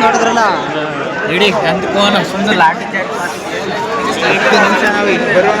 ನೋಡಿದ್ರಲ್ಲ ಇಡೀ ಗಂಧ ಕೋನ ಸುಮ್ಮನೆ ನಾವು ಇಲ್ಲಿ ಬರೋಣ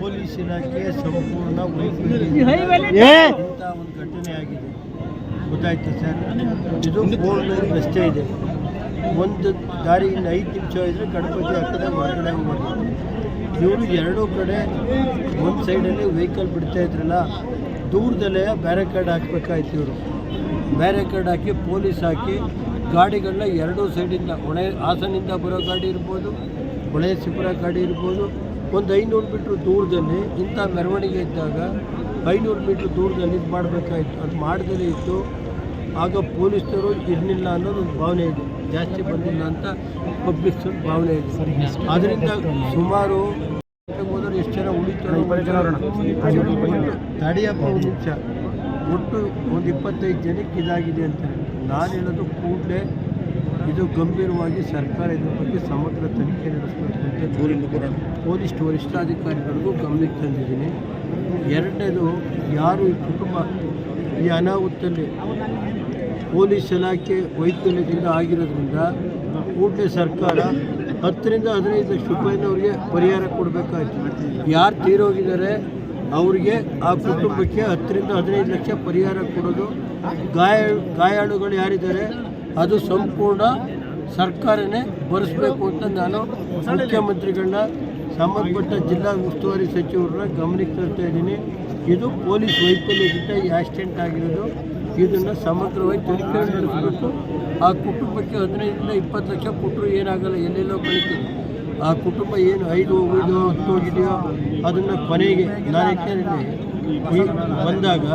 ಪೊಲೀಸ್ ಇಲಾಖೆ ಸಂಪೂರ್ಣ ಒಂದು ಘಟನೆ ಆಗಿದೆ ಗೊತ್ತಾಯ್ತು ಸರ್ ಇದು ರಸ್ತೆ ಇದೆ. ಒಂದು ದಾರಿ ಇನ್ನು ಐದು ನಿಮಿಷ ಇದ್ದರೆ ಗಣಪತಿ ಹಾಕದೆ ಹೊರಗಡೆ ಹೋಗ್ಬೋದು ಇವರು ಎರಡೂ ಕಡೆ ಒಂದು ಸೈಡಲ್ಲಿ ವೆಹಿಕಲ್ ಬಿಡ್ತಾ ಇದ್ರಲ್ಲ ದೂರದಲ್ಲೇ ಬ್ಯಾರಿಕೇಡ್ ಹಾಕ್ಬೇಕಾಯ್ತು ಇವರು. ಬ್ಯಾರಿಕೇಡ್ ಹಾಕಿ ಪೊಲೀಸ್ ಹಾಕಿ ಗಾಡಿಗಳನ್ನ ಎರಡೂ ಸೈಡಿಂದ ಹೊಳೆ ಹಾಸನಿಂದ ಬರೋ ಗಾಡಿ ಇರ್ಬೋದು ಹೊಳೆ ಸಿಪುರ ಗಾಡಿ ಇರ್ಬೋದು. ಒಂದು ಐನೂರು ಮೀಟ್ರ್ ದೂರದಲ್ಲಿ ಇಂಥ ಮೆರವಣಿಗೆ ಇದ್ದಾಗ ಐನೂರು ಮೀಟ್ರ್ ದೂರದಲ್ಲಿ ಇದು ಮಾಡಬೇಕಾಯಿತು. ಅದು ಮಾಡ್ದಲೇ ಇತ್ತು. ಆಗ ಪೊಲೀಸರು ಇರಲಿಲ್ಲ ಅನ್ನೋದು ಒಂದು ಭಾವನೆ ಇದೆ. ಜಾಸ್ತಿ ಬಂದಿಲ್ಲ ಅಂತ ಪಬ್ಲಿಕ್ ಭಾವನೆ ಇದೆ. ಅದರಿಂದ ಸುಮಾರು ಹೋದ್ರೆ ಎಷ್ಟು ಜನ ಉಳಿತಾರೆ ತಡಿಯಪ್ಪ ಒಂದು ನಿಮಿಷ. ಒಟ್ಟು ಒಂದು ಇಪ್ಪತ್ತೈದು ಜನಕ್ಕೆ ಇದಾಗಿದೆ ಅಂತ ನಾನು ಹೇಳೋದು ಕೂಡಲೇ ಇದು ಗಂಭೀರವಾಗಿ ಸರ್ಕಾರ ಇದ್ರ ಬಗ್ಗೆ ಸಮಗ್ರ ತನಿಖೆ ನಡೆಸಬೇಕು ಅಂತ ಪೊಲೀಸ್ ವರಿಷ್ಠಾಧಿಕಾರಿಗಳಿಗೂ ಗಮನಕ್ಕೆ ತಂದಿದ್ದೀನಿ. ಎರಡನೇದು ಯಾರು ಈ ಕುಟುಂಬ ಈ ಅನಾಹುತದಲ್ಲಿ ಪೊಲೀಸ್ ಇಲಾಖೆ ವೈಫಲ್ಯದಿಂದ ಆಗಿರೋದ್ರಿಂದ ಕೂಡಲೇ ಸರ್ಕಾರ ಹತ್ತರಿಂದ ಹದಿನೈದು ಲಕ್ಷ ರೂಪಾಯಿನವ್ರಿಗೆ ಪರಿಹಾರ ಕೊಡಬೇಕಾಯ್ತು. ಯಾರು ತೀರೋಗಿದ್ದಾರೆ ಅವರಿಗೆ ಆ ಕುಟುಂಬಕ್ಕೆ ಹತ್ತರಿಂದ ಹದಿನೈದು ಲಕ್ಷ ಪರಿಹಾರ ಕೊಡೋದು ಗಾಯ, ಗಾಯಾಳುಗಳು ಯಾರಿದ್ದಾರೆ, ಅದು ಸಂಪೂರ್ಣ ಸರ್ಕಾರನೇ ಭರಿಸ್ಬೇಕು ಅಂತ ನಾನು ಮುಖ್ಯಮಂತ್ರಿಗಳನ್ನ, ಸಂಬಂಧಪಟ್ಟ ಜಿಲ್ಲಾ ಉಸ್ತುವಾರಿ ಸಚಿವರನ್ನ ಗಮನಕ್ಕೆ ತರ್ತಾ ಇದ್ದೀನಿ. ಇದು ಪೊಲೀಸ್ ವೈಫಲ್ಯದಿಂದ ಈ ಆಕ್ಸಿಡೆಂಟ್ ಆಗಿರೋದು. ಇದನ್ನು ಸಮಗ್ರವಾಗಿ ತನಿಖೆ ನಡೆಸಬೇಕು. ಆ ಕುಟುಂಬಕ್ಕೆ ಹದಿನೈದರಿಂದ ಇಪ್ಪತ್ತು ಲಕ್ಷ ಕೊಟ್ಟರು ಏನಾಗಲ್ಲ, ಎಲ್ಲೆಲ್ಲೋ ಕಳಿತೀವಿ ಆ ಕುಟುಂಬ ಏನು ಐದು ಹೋಗಿದೆಯೋ, ಹತ್ತು ಹೋಗಿದೆಯೋ, ಅದನ್ನು ಕೊನೆಗೆ ನಾನು ಬಂದಾಗ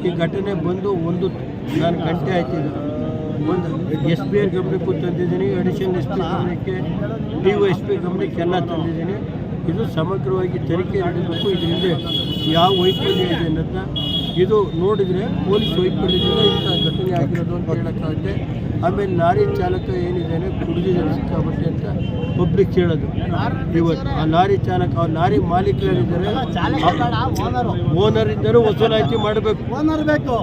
ಈ ಘಟನೆ ಬಂದು ಒಂದು ನಾನು ಗಂಟೆ ಆಯ್ತು ಈಗ ಒಂದು ಎಸ್ ಪಿ ಐ ಗಮನಕ್ಕೂ ತಂದಿದ್ದೀನಿ ಅಡಿಷನ್ ಎಸ್ ಪಿ ಗಮನಕ್ಕೆ ಡಿ ಒ ಎಸ್ ಪಿ ಗಮನಕ್ಕೆ ಎಲ್ಲ ತಂದಿದ್ದೀನಿ. ಇದು ಸಮಗ್ರವಾಗಿ ತನಿಖೆ ನಡೆಯಬೇಕು ಇದರಿಂದ ಯಾವ ವೈಫಲ್ಯ ಇದೆ ಅನ್ನೋದನ್ನ ಇದು ನೋಡಿದರೆ ಪೊಲೀಸ್ ವೈಫಲ್ಯದಿಂದ ಇಂಥ ಘಟನೆ ಆಗಿರೋದು ಅಂತ ಹೇಳೋಕ್ಕಾಗುತ್ತೆ ಆಮೇಲೆ ಲಾರಿ ಚಾಲಕ ಏನಿದ್ದಾನೆ ಕುಡಿದಿದ್ದಾನೆ ಸಿಕ್ಕಾಬಟ್ಟೆ ಅಂತ ಪಬ್ಲಿಕ್ ಕೇಳೋದು. ಇವತ್ತು ಆ ಲಾರಿ ಚಾಲಕ ಆ ಲಾರಿ ಮಾಲೀಕರಿದ್ದಾರೆ. ಓನರ್ ಇದ್ದರೂ ವಸೂಲಾತಿ ಮಾಡಬೇಕು. ಓನರ್ ಬೇಕು.